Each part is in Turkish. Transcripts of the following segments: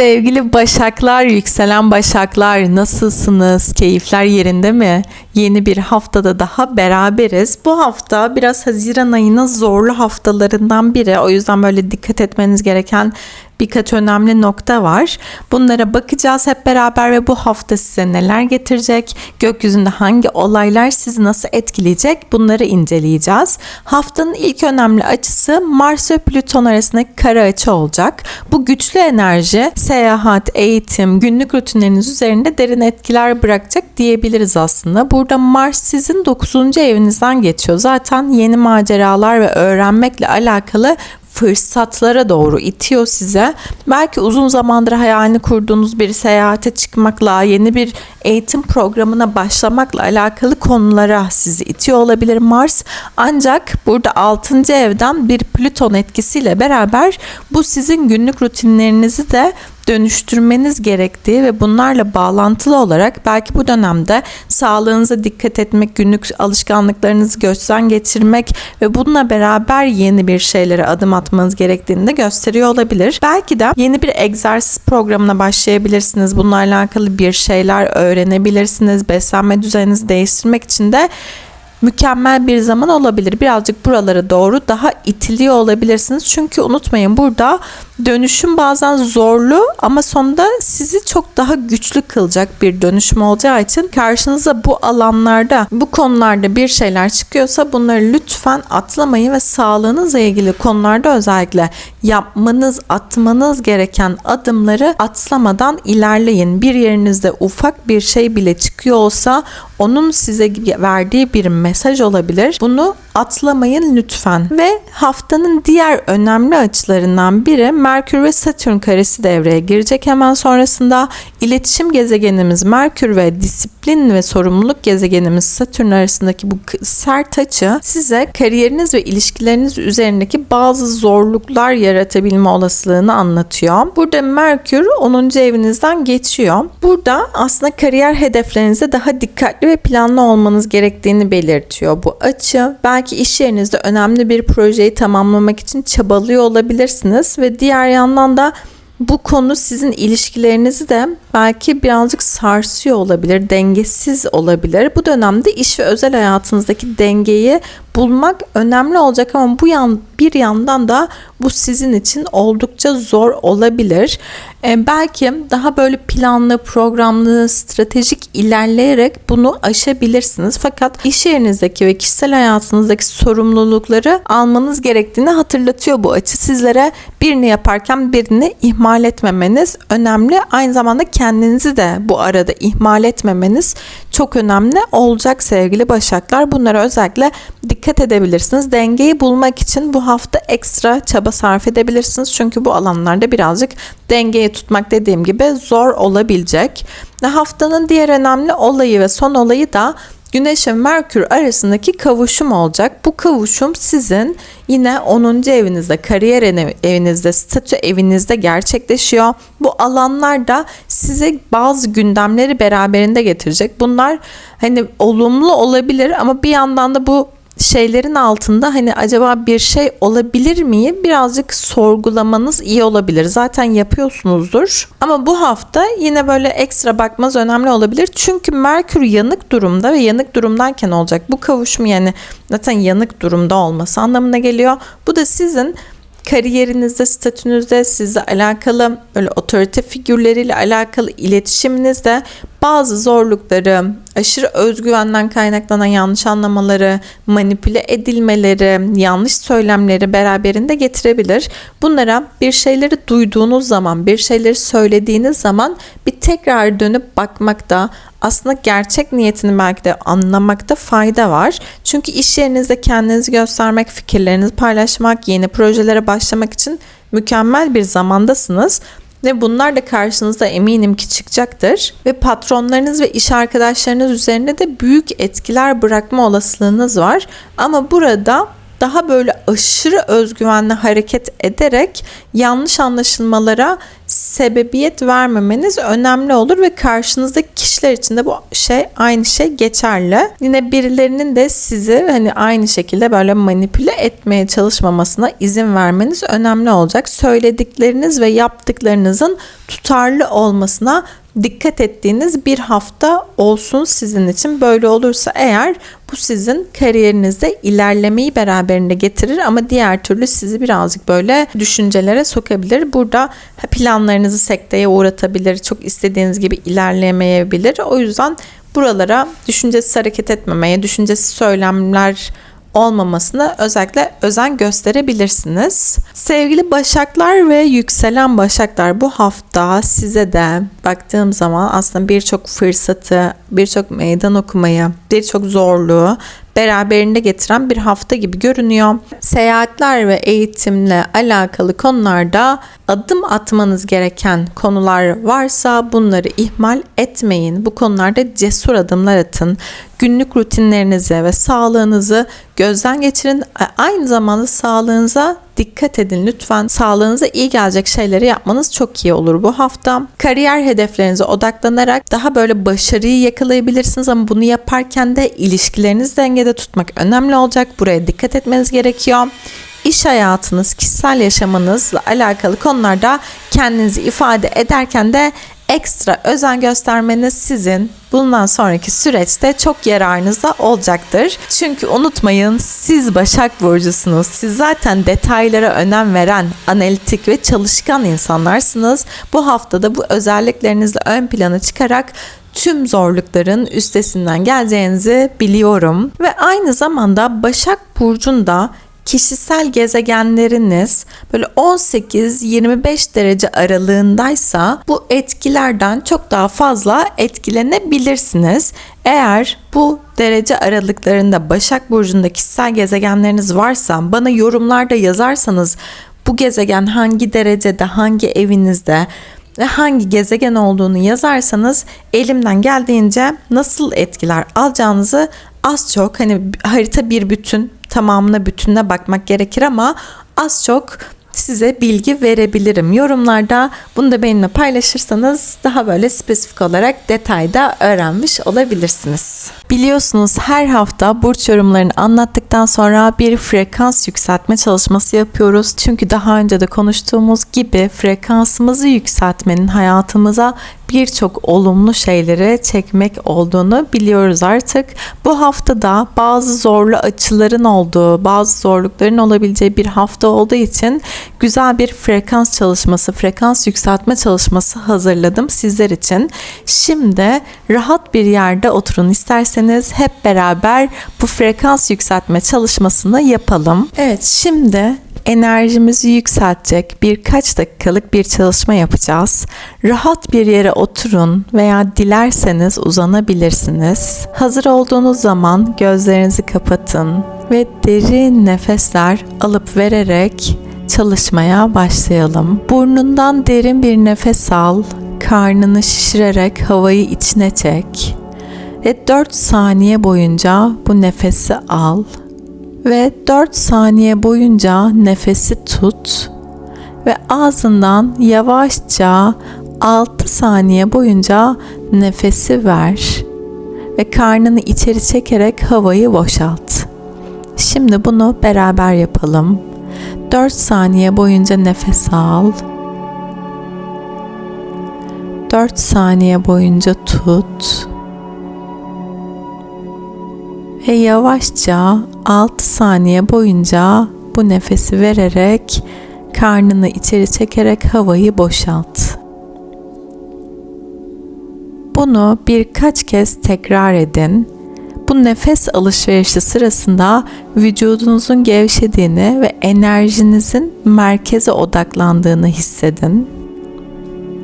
Sevgili Başaklar, yükselen Başaklar nasılsınız? Keyifler yerinde mi? Yeni bir haftada daha beraberiz. Bu hafta biraz Haziran ayının zorlu haftalarından biri. O yüzden böyle dikkat etmeniz gereken birkaç önemli nokta var. Bunlara bakacağız hep beraber ve bu hafta size neler getirecek? Gökyüzünde hangi olaylar sizi nasıl etkileyecek? Bunları inceleyeceğiz. Haftanın ilk önemli açısı Mars ve Plüton arasındaki kara açı olacak. Bu güçlü enerji seyahat, eğitim, günlük rutinleriniz üzerinde derin etkiler bırakacak diyebiliriz aslında. Burada Mars sizin 9. evinizden geçiyor. Zaten yeni maceralar ve öğrenmekle alakalı fırsatlara doğru itiyor size. Belki uzun zamandır hayalini kurduğunuz bir seyahate çıkmakla, yeni bir eğitim programına başlamakla alakalı konulara sizi itiyor olabilir Mars. Ancak burada 6. evden bir Plüton etkisiyle beraber bu sizin günlük rutinlerinizi de dönüştürmeniz gerektiği ve bunlarla bağlantılı olarak belki bu dönemde sağlığınıza dikkat etmek, günlük alışkanlıklarınızı gözden geçirmek ve bununla beraber yeni bir şeylere adım atmanız gerektiğini de gösteriyor olabilir. Belki de yeni bir egzersiz programına başlayabilirsiniz. Bununla alakalı bir şeyler öğrenebilirsiniz. Beslenme düzeninizi değiştirmek için de mükemmel bir zaman olabilir. Birazcık buralara doğru daha itiliyor olabilirsiniz. Çünkü unutmayın burada dönüşüm bazen zorlu ama sonunda sizi çok daha güçlü kılacak bir dönüşüm olacağı için karşınıza bu alanlarda, bu konularda bir şeyler çıkıyorsa bunları lütfen atlamayın ve sağlığınızla ilgili konularda özellikle yapmanız, atmanız gereken adımları atlamadan ilerleyin. Bir yerinizde ufak bir şey bile çıkıyor olsa onun size verdiği bir mesaj olabilir. Bunu atlamayın lütfen. Ve haftanın diğer önemli açılarından biri Merkür ve Satürn karesi devreye girecek. Hemen sonrasında iletişim gezegenimiz Merkür ve disiplin ve sorumluluk gezegenimiz Satürn arasındaki bu sert açı size kariyeriniz ve ilişkileriniz üzerindeki bazı zorluklar yaratabilme olasılığını anlatıyor. Burada Merkür 10. evinizden geçiyor. Burada aslında kariyer hedeflerinize daha dikkatli ve planlı olmanız gerektiğini belirtiyor bu açı. Belki iş yerinizde önemli bir projeyi tamamlamak için çabalıyor olabilirsiniz ve diğer yandan da bu konu sizin ilişkilerinizi de belki birazcık sarsıyor olabilir, dengesiz olabilir. Bu dönemde iş ve özel hayatınızdaki dengeyi bulmak önemli olacak ama bu yan bir yandan da bu sizin için oldukça zor olabilir. Ee, belki daha böyle planlı, programlı, stratejik ilerleyerek bunu aşabilirsiniz. Fakat iş yerinizdeki ve kişisel hayatınızdaki sorumlulukları almanız gerektiğini hatırlatıyor bu açı. Sizlere birini yaparken birini ihmal etmemeniz önemli. Aynı zamanda kendinizi de bu arada ihmal etmemeniz çok önemli olacak sevgili Başaklar. Bunlara özellikle dikkat edebilirsiniz. Dengeyi bulmak için bu hafta ekstra çaba sarf edebilirsiniz. Çünkü bu alanlarda birazcık dengeyi tutmak dediğim gibi zor olabilecek. Haftanın diğer önemli olayı ve son olayı da Güneş ve Merkür arasındaki kavuşum olacak. Bu kavuşum sizin yine 10. evinizde, kariyer evinizde, statü evinizde gerçekleşiyor. Bu alanlarda size bazı gündemleri beraberinde getirecek. Bunlar hani olumlu olabilir ama bir yandan da bu şeylerin altında hani acaba bir şey olabilir mi birazcık sorgulamanız iyi olabilir. Zaten yapıyorsunuzdur. Ama bu hafta yine böyle ekstra bakmanız önemli olabilir. Çünkü Merkür yanık durumda ve yanık durumdayken olacak. Bu kavuşum yani zaten yanık durumda olması anlamına geliyor. Bu da sizin kariyerinizde, statünüzde, sizle alakalı böyle otorite figürleriyle alakalı iletişiminizde bazı zorlukları, aşırı özgüvenden kaynaklanan yanlış anlamaları, manipüle edilmeleri, yanlış söylemleri beraberinde getirebilir. Bunlara bir şeyleri duyduğunuz zaman, bir şeyleri söylediğiniz zaman bir tekrar dönüp bakmakta, aslında gerçek niyetini belki de anlamakta fayda var. Çünkü iş yerinizde kendinizi göstermek, fikirlerinizi paylaşmak, yeni projelere başlamak için mükemmel bir zamandasınız. Ve bunlar da karşınıza eminim ki çıkacaktır. Ve patronlarınız ve iş arkadaşlarınız üzerinde de büyük etkiler bırakma olasılığınız var. Ama burada daha böyle aşırı özgüvenle hareket ederek yanlış anlaşılmalara sebebiyet vermemeniz önemli olur ve karşınızdaki kişiler için de bu şey aynı şey geçerli. Yine birilerinin de sizi hani aynı şekilde böyle manipüle etmeye çalışmamasına izin vermeniz önemli olacak. Söyledikleriniz ve yaptıklarınızın tutarlı olmasına dikkat ettiğiniz bir hafta olsun sizin için. Böyle olursa eğer bu sizin kariyerinizde ilerlemeyi beraberinde getirir ama diğer türlü sizi birazcık böyle düşüncelere sokabilir. Burada planlarınızı sekteye uğratabilir. Çok istediğiniz gibi ilerleyemeyebilir. O yüzden buralara düşüncesiz hareket etmemeye, düşüncesiz söylemler olmamasına özellikle özen gösterebilirsiniz. Sevgili Başaklar ve yükselen Başaklar bu hafta size de baktığım zaman aslında birçok fırsatı, birçok meydan okumayı, birçok zorluğu beraberinde getiren bir hafta gibi görünüyor. Seyahatler ve eğitimle alakalı konularda adım atmanız gereken konular varsa bunları ihmal etmeyin. Bu konularda cesur adımlar atın. Günlük rutinlerinizi ve sağlığınızı gözden geçirin. Aynı zamanda sağlığınıza dikkat edin lütfen. Sağlığınıza iyi gelecek şeyleri yapmanız çok iyi olur bu hafta. Kariyer hedeflerinize odaklanarak daha böyle başarıyı yakalayabilirsiniz ama bunu yaparken de ilişkilerinizi dengede tutmak önemli olacak. Buraya dikkat etmeniz gerekiyor iş hayatınız, kişisel yaşamınızla alakalı konularda kendinizi ifade ederken de ekstra özen göstermeniz sizin bundan sonraki süreçte çok yararınızda olacaktır. Çünkü unutmayın siz Başak Burcusunuz. Siz zaten detaylara önem veren, analitik ve çalışkan insanlarsınız. Bu haftada bu özelliklerinizle ön plana çıkarak tüm zorlukların üstesinden geleceğinizi biliyorum. Ve aynı zamanda Başak Burcu'nda kişisel gezegenleriniz böyle 18-25 derece aralığındaysa bu etkilerden çok daha fazla etkilenebilirsiniz. Eğer bu derece aralıklarında Başak Burcu'nda kişisel gezegenleriniz varsa bana yorumlarda yazarsanız bu gezegen hangi derecede, hangi evinizde ve hangi gezegen olduğunu yazarsanız elimden geldiğince nasıl etkiler alacağınızı az çok hani harita bir bütün tamamına bütününe bakmak gerekir ama az çok size bilgi verebilirim. Yorumlarda bunu da benimle paylaşırsanız daha böyle spesifik olarak detayda öğrenmiş olabilirsiniz. Biliyorsunuz her hafta burç yorumlarını anlattıktan sonra bir frekans yükseltme çalışması yapıyoruz. Çünkü daha önce de konuştuğumuz gibi frekansımızı yükseltmenin hayatımıza birçok olumlu şeyleri çekmek olduğunu biliyoruz artık. Bu haftada bazı zorlu açıların olduğu, bazı zorlukların olabileceği bir hafta olduğu için güzel bir frekans çalışması, frekans yükseltme çalışması hazırladım sizler için. Şimdi rahat bir yerde oturun isterseniz hep beraber bu frekans yükseltme çalışmasını yapalım. Evet şimdi enerjimizi yükseltecek birkaç dakikalık bir çalışma yapacağız. Rahat bir yere oturun veya dilerseniz uzanabilirsiniz. Hazır olduğunuz zaman gözlerinizi kapatın ve derin nefesler alıp vererek çalışmaya başlayalım. Burnundan derin bir nefes al, karnını şişirerek havayı içine çek ve 4 saniye boyunca bu nefesi al ve 4 saniye boyunca nefesi tut ve ağzından yavaşça 6 saniye boyunca nefesi ver ve karnını içeri çekerek havayı boşalt. Şimdi bunu beraber yapalım. 4 saniye boyunca nefes al. 4 saniye boyunca tut. Ve yavaşça 6 saniye boyunca bu nefesi vererek karnını içeri çekerek havayı boşalt. Bunu birkaç kez tekrar edin. Bu nefes alışverişi sırasında vücudunuzun gevşediğini ve enerjinizin merkeze odaklandığını hissedin.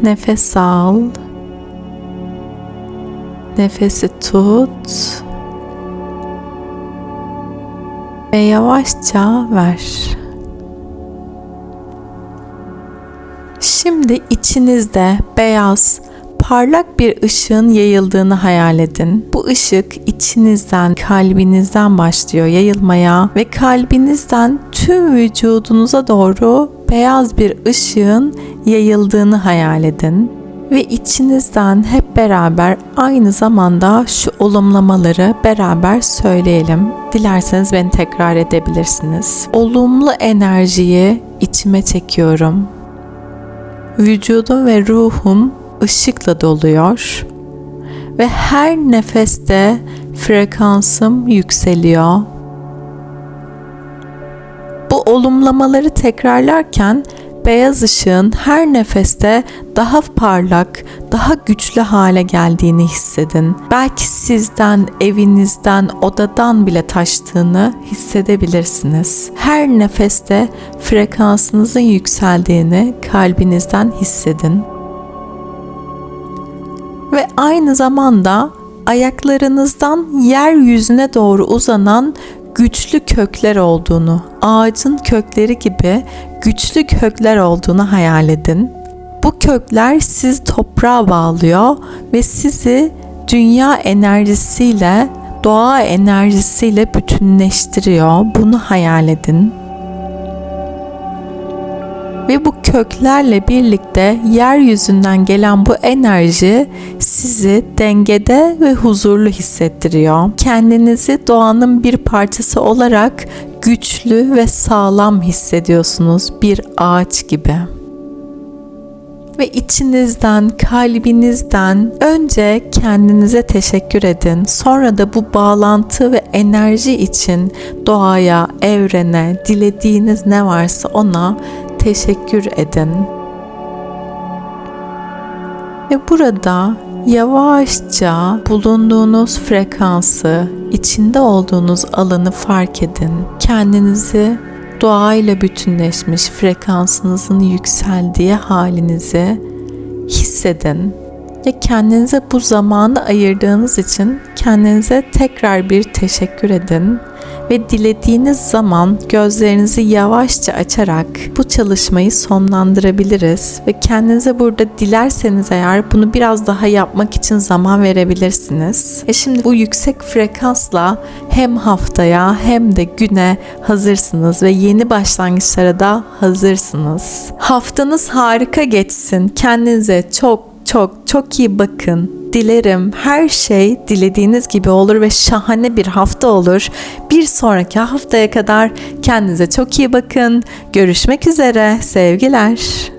Nefes al. Nefesi tut ve yavaşça ver. Şimdi içinizde beyaz, parlak bir ışığın yayıldığını hayal edin. Bu ışık içinizden, kalbinizden başlıyor yayılmaya ve kalbinizden tüm vücudunuza doğru beyaz bir ışığın yayıldığını hayal edin ve içinizden hep beraber aynı zamanda şu olumlamaları beraber söyleyelim. Dilerseniz beni tekrar edebilirsiniz. Olumlu enerjiyi içime çekiyorum. Vücudum ve ruhum ışıkla doluyor ve her nefeste frekansım yükseliyor. Bu olumlamaları tekrarlarken beyaz ışığın her nefeste daha parlak, daha güçlü hale geldiğini hissedin. Belki sizden, evinizden, odadan bile taştığını hissedebilirsiniz. Her nefeste frekansınızın yükseldiğini kalbinizden hissedin. Ve aynı zamanda ayaklarınızdan yeryüzüne doğru uzanan güçlü kökler olduğunu, ağacın kökleri gibi güçlü kökler olduğunu hayal edin. Bu kökler sizi toprağa bağlıyor ve sizi dünya enerjisiyle, doğa enerjisiyle bütünleştiriyor. Bunu hayal edin. Ve bu köklerle birlikte yeryüzünden gelen bu enerji sizi dengede ve huzurlu hissettiriyor. Kendinizi doğanın bir parçası olarak güçlü ve sağlam hissediyorsunuz bir ağaç gibi. Ve içinizden, kalbinizden önce kendinize teşekkür edin. Sonra da bu bağlantı ve enerji için doğaya, evrene, dilediğiniz ne varsa ona teşekkür edin. Ve burada yavaşça bulunduğunuz frekansı, içinde olduğunuz alanı fark edin. Kendinizi doğayla bütünleşmiş frekansınızın yükseldiği halinizi hissedin. Ve kendinize bu zamanı ayırdığınız için kendinize tekrar bir teşekkür edin ve dilediğiniz zaman gözlerinizi yavaşça açarak bu çalışmayı sonlandırabiliriz ve kendinize burada dilerseniz eğer bunu biraz daha yapmak için zaman verebilirsiniz. E şimdi bu yüksek frekansla hem haftaya hem de güne hazırsınız ve yeni başlangıçlara da hazırsınız. Haftanız harika geçsin. Kendinize çok çok çok iyi bakın. Dilerim her şey dilediğiniz gibi olur ve şahane bir hafta olur. Bir sonraki haftaya kadar kendinize çok iyi bakın. Görüşmek üzere. Sevgiler.